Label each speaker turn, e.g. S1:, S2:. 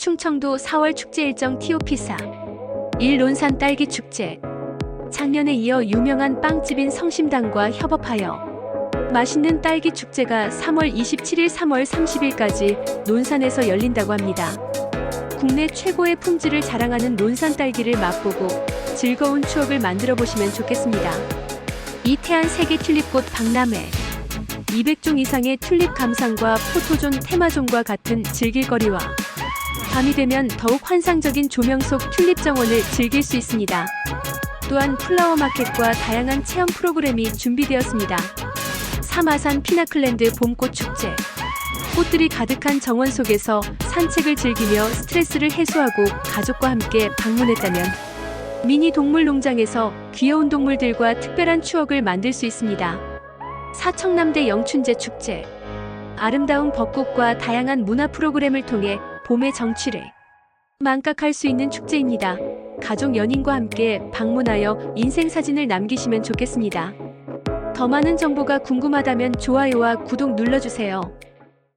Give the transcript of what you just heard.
S1: 충청도 4월 축제 일정 티오피사 1. 논산 딸기 축제 작년에 이어 유명한 빵집인 성심당과 협업하여 맛있는 딸기 축제가 3월 27일 3월 30일까지 논산에서 열린다고 합니다. 국내 최고의 품질을 자랑하는 논산 딸기를 맛보고 즐거운 추억을 만들어 보시면 좋겠습니다. 이태안 세계 튤립꽃 박람회 200종 이상의 튤립 감상과 포토존 테마존과 같은 즐길거리와 밤이 되면 더욱 환상적인 조명 속 튤립 정원을 즐길 수 있습니다. 또한 플라워 마켓과 다양한 체험 프로그램이 준비되었습니다. 사마산 피나클랜드 봄꽃 축제. 꽃들이 가득한 정원 속에서 산책을 즐기며 스트레스를 해소하고 가족과 함께 방문했다면 미니 동물 농장에서 귀여운 동물들과 특별한 추억을 만들 수 있습니다. 사청남대 영춘제 축제. 아름다운 벚꽃과 다양한 문화 프로그램을 통해 봄의 정취를 만끽할 수 있는 축제입니다. 가족 연인과 함께 방문하여 인생 사진을 남기시면 좋겠습니다. 더 많은 정보가 궁금하다면 좋아요와 구독 눌러주세요.